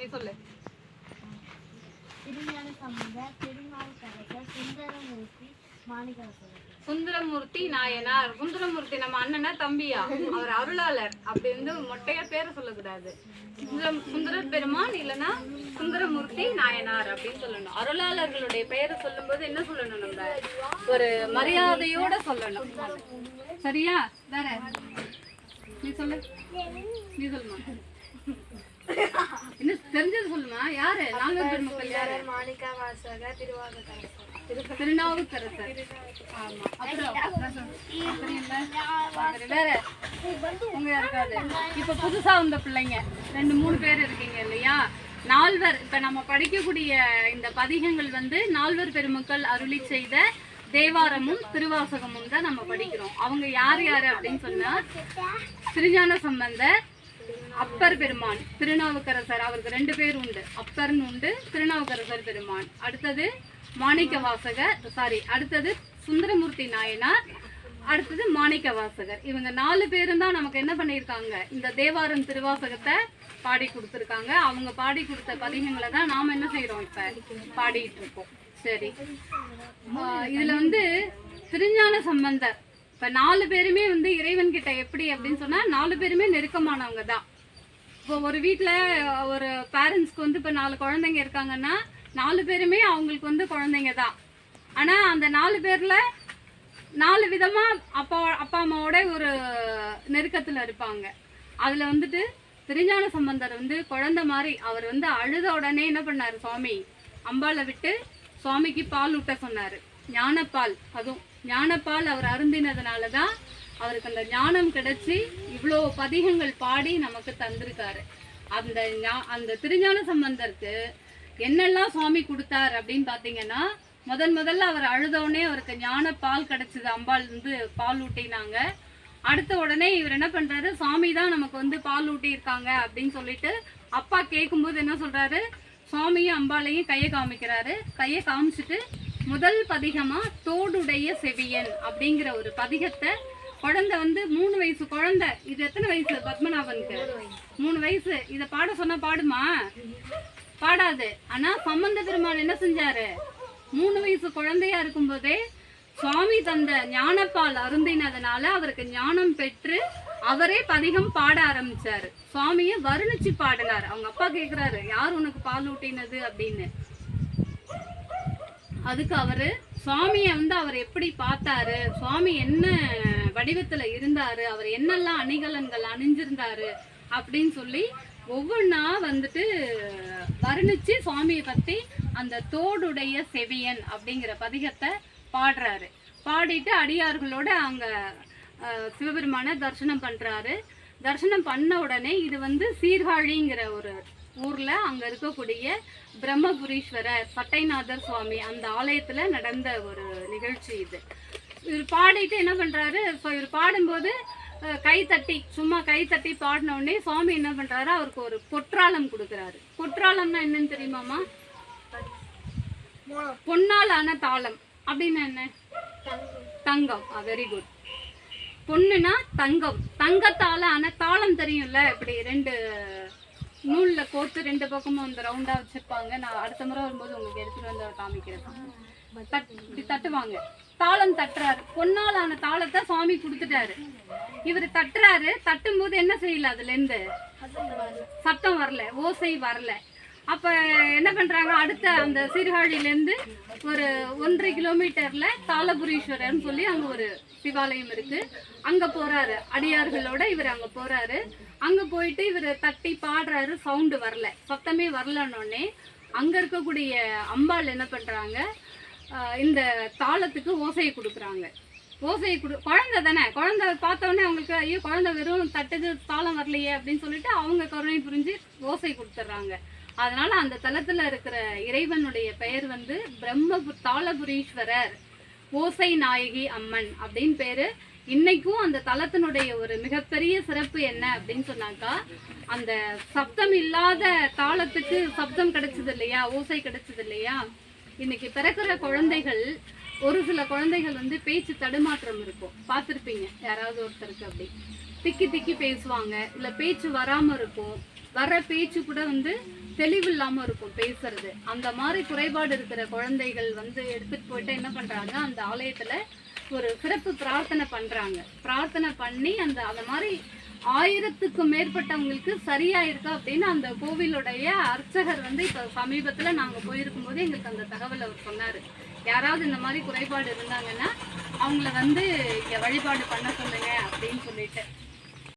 நீ சொல்லு. சுந்தரமூர்த்தி நாயனார். சுந்தரமூர்த்தி நம்ம அண்ணனா தம்பியா? அவர் அருளாளர். அப்படி வந்து மொட்டையா பேரை சொல்லக்கூடாது. சுந்தரம் சுந்தரர் பெருமான் இல்லைன்னா சுந்தரமூர்த்தி நாயனார் அப்படின்னு சொல்லணும். அருளாளர்களுடைய பெயரை சொல்லும்போது என்ன சொல்லணும் நம்ம? ஒரு மரியாதையோட சொல்லணும். சரியா? வேற? நீ சொல்லு. நீ சொல்லுமா? தெரிஞ்சது சொல்லுமா? யாரு? நாங்கள் பெருமக்கள் யாரு? மாணிக்கா வாசகர் திருவாரூர் திருநாவுக்கரசர். ஆமா. அப்புறம்? வேற உங்க யாருக்காவது இப்ப புதுசா வந்த பிள்ளைங்க. ரெண்டு மூணு பேர் இருக்கீங்க இல்லையா? நால்வர் இப்ப நம்ம படிக்கக்கூடிய இந்த பதிகங்கள் வந்து நால்வர் பெருமக்கள் அருளி செய்த தேவாரமும் திருவாசகமும் தான் நம்ம படிக்கிறோம். அவங்க யார் யாரு அப்படின்னு சொன்னா திருஞான சம்பந்தர் அப்பர் பெருமான் திருநாவுக்கரசர் அவருக்கு ரெண்டு பேர் உண்டு. அப்பர்னு உண்டு திருநாவுக்கரசர் பெருமான். அடுத்தது மாணிக்க வாசகர் சாரி அடுத்தது சுந்தரமூர்த்தி நாயனார் அடுத்தது மாணிக்க வாசகர் இவங்க நாலு பேரும் தான் நமக்கு என்ன பண்ணியிருக்காங்க? இந்த தேவாரம் திருவாசகத்தை பாடி கொடுத்துருக்காங்க. அவங்க பாடி கொடுத்த பதிகங்களை தான் நாம் என்ன செய்கிறோம் இப்போ? பாடிட்டு இருக்கோம் சரி இதில் வந்து திருஞான சம்பந்தர். இப்போ நாலு பேருமே வந்து இறைவன் கிட்ட எப்படி அப்படின்னு சொன்னால் நாலு பேருமே நெருக்கமானவங்க தான். இப்போ ஒரு வீட்டில் ஒரு பேரண்ட்ஸ்க்கு வந்து இப்போ நாலு குழந்தைங்க இருக்காங்கன்னா நாலு பேருமே அவங்களுக்கு வந்து குழந்தைங்க தான். ஆனால் அந்த நாலு பேரில் நாலு விதமாக அப்பா அப்பா அம்மாவோட ஒரு நெருக்கத்தில் இருப்பாங்க. அதில் வந்துட்டு திருஞான சம்பந்தர் வந்து குழந்தை மாதிரி அவர் வந்து அழுத உடனே என்ன பண்ணார் சுவாமி? அம்பாவை விட்டு சுவாமிக்கு பால் ஊட்ட சொன்னார். ஞானப்பால் அதுவும் ஞானப்பால் அவர் அருந்தினதுனால தான் அவருக்கு அந்த ஞானம் கிடைச்சி இவ்வளோ பதிகங்கள் பாடி நமக்கு தந்திருக்காரு. அந்த ஞா- அந்த திருஞான சம்பந்தருக்கு என்னெல்லாம் சுவாமி கொடுத்தார் அப்படின்னு பார்த்தீங்கன்னா முதன் முதல்ல அவர் அழுதவுடனே அவருக்கு ஞான பால் கிடைச்சது. அம்பாள் வந்து பால் ஊட்டினாங்க. அடுத்த உடனே இவர் என்ன பண்ணுறாரு சாமி தான் நமக்கு வந்து பால் ஊட்டி இருக்காங்க அப்படின்னு சொல்லிட்டு அப்பா கேட்கும்போது என்ன சொல்கிறாரு சுவாமியும் அம்பாளையும் கையை காமிக்கிறாரு. கையை காமிச்சிட்டு முதல் பதிகமாக தோடுடைய செவியன் அப்படிங்கிற ஒரு பதிகத்தை குழந்தை வந்து மூணு வயசு குழந்தை. இது எத்தனை வயசு பத்மநாபனுக்கு? மூணு வயசு. இதை பாட சொன்னா பாடுமா? பாடாது. ஆனா சம்பந்த பெருமாள் என்ன செஞ்சாரு? மூணு வயசு குழந்தையா இருக்கும்போதே சுவாமி தந்த ஞானப்பால் அருந்தினதுனால அவருக்கு ஞானம் பெற்று அவரே பதிகம் பாட ஆரம்பிச்சாரு. சுவாமியை வருணிச்சு பாடினார். அவங்க அப்பா கேக்குறாரு யார் உனக்கு பால் ஊட்டினது? அப்படின்னு. அதுக்கு அவரு சுவாமியை வந்து அவர் எப்படி பார்த்தாரு? சுவாமி என்ன வடிவத்துல இருந்தாரு. அவர் என்னெல்லாம் அணிகலன்கள் அணிஞ்சிருந்தாரு அப்படின்னு சொல்லி ஒவ்வொன்றா வந்துட்டு வர்ணிச்சு சுவாமியை பத்தி அந்த தோடுடைய செவியன் அப்படிங்கிற பதிகத்தை பாடுறாரு. பாடிட்டு அடியார்களோட அங்க சிவபெருமான தரிசனம் பண்றாரு. தரிசனம் பண்ண உடனே இது வந்து சீர்காழிங்கிற ஒரு ஊர்ல அங்க இருக்கக்கூடிய பிரம்மபுரீஸ்வரர் சட்டைநாதர் சுவாமி அந்த ஆலயத்துல நடந்த ஒரு நிகழ்ச்சி இது. இவர் பாடிட்டு என்ன பண்றாரு? ஸோ இவர் பாடும்போது கை தட்டி சும்மா கை தட்டி பாடின உடனே சுவாமி என்ன பண்றாரு? அவருக்கு ஒரு பொற்றாளம் கொடுக்குறாரு. பொற்றாளம்னா என்னன்னு தெரியுமாம்மா? பொன்னாலான தாளம். அப்படின்னா என்ன? தங்கம். வெரி குட் பொண்ணுனா தங்கம். தங்கத்தால ஆன தாளம் தெரியும்ல? இப்படி ரெண்டு நூலில் கோர்த்து ரெண்டு பக்கமும் அந்த ரவுண்டாக வச்சுருப்பாங்க. நான் அடுத்த முறை வரும்போது உங்களுக்கு எடுத்துகிட்டு வந்து காமிக்கிறேன். இப்படி தட்டுவாங்க. தாளம் தட்டுறாரு. பொன்னால் ஆன தாளத்தை சுவாமி கொடுத்துட்டாரு. இவர் தட்டுறாரு. தட்டும்போது என்ன செய்யல அதுலேருந்து? சத்தம் வரல. ஓசை வரல. அப்ப என்ன பண்றாங்க? அடுத்த அந்த சீர்காழியிலேருந்து ஒரு ஒன்றரை கிலோமீட்டர்ல தாளபுரீஸ்வரர்னு சொல்லி அங்க ஒரு சிவாலயம் இருக்கு. அங்க போறாரு. அடியார்களோட இவர் அங்க போறாரு. அங்க போயிட்டு இவர் தட்டி பாடுறாரு. சவுண்டு வரல. சத்தமே வரலன்னொடனே அங்க இருக்கக்கூடிய அம்பாள் என்ன பண்றாங்க? இந்த தாளத்துக்கு ஓசையை கொடுக்குறாங்க. ஓசையை கொடு குழந்தை தானே? குழந்தை பார்த்தோன்னே அவங்களுக்கு ஐயோ குழந்தை வெறும் தட்டுது தாளம் வரலையே அப்படின்னு சொல்லிட்டு அவங்க கருணை புரிஞ்சு ஓசை கொடுத்துட்றாங்க அதனால அந்த தலத்தில் இருக்கிற இறைவனுடைய பெயர் வந்து பிரம்ம தாளபுரீஸ்வரர் ஓசை நாயகி அம்மன் அப்படின்னு பேரு. இன்னைக்கும் அந்த தலத்தினுடைய ஒரு மிகப்பெரிய சிறப்பு என்ன அப்படின்னு சொன்னாக்கா அந்த சப்தம் இல்லாத தாளத்துக்கு சப்தம் கிடைச்சது இல்லையா? ஓசை கிடைச்சது இல்லையா? இன்னைக்கு பிறக்கிற குழந்தைகள் ஒரு சில குழந்தைகள் வந்து பேச்சு தடுமாற்றம் இருக்கும். பார்த்துருப்பீங்க யாராவது ஒருத்தருக்கு அப்படி. திக்கி திக்கி பேசுவாங்க இல்லை பேச்சு வராமல் இருக்கும். வர்ற பேச்சு கூட வந்து தெளிவு இல்லாமல் இருக்கும் பேசுறது. அந்த மாதிரி குறைபாடு இருக்கிற குழந்தைகள் வந்து எடுத்துட்டு போயிட்டு என்ன பண்ணுறாங்க அந்த ஆலயத்தில் ஒரு சிறப்பு பிரார்த்தனை பண்ணுறாங்க பிரார்த்தனை பண்ணி அந்த அந்த மாதிரி ஆயிரத்துக்கும் மேற்பட்டவங்களுக்கு சரியா இருக்கா அப்படின்னு அந்த கோவிலுடைய அர்ச்சகர் வந்து இப்ப சமீபத்துல நாங்க போயிருக்கும் போது எங்களுக்கு அந்த தகவல் அவர் சொன்னார். யாராவது இந்த மாதிரி குறைபாடு இருந்தாங்கன்னா அவங்கள வந்து இங்க வழிபாடு பண்ண சொல்லுங்க அப்படின்னு சொல்லிட்டு.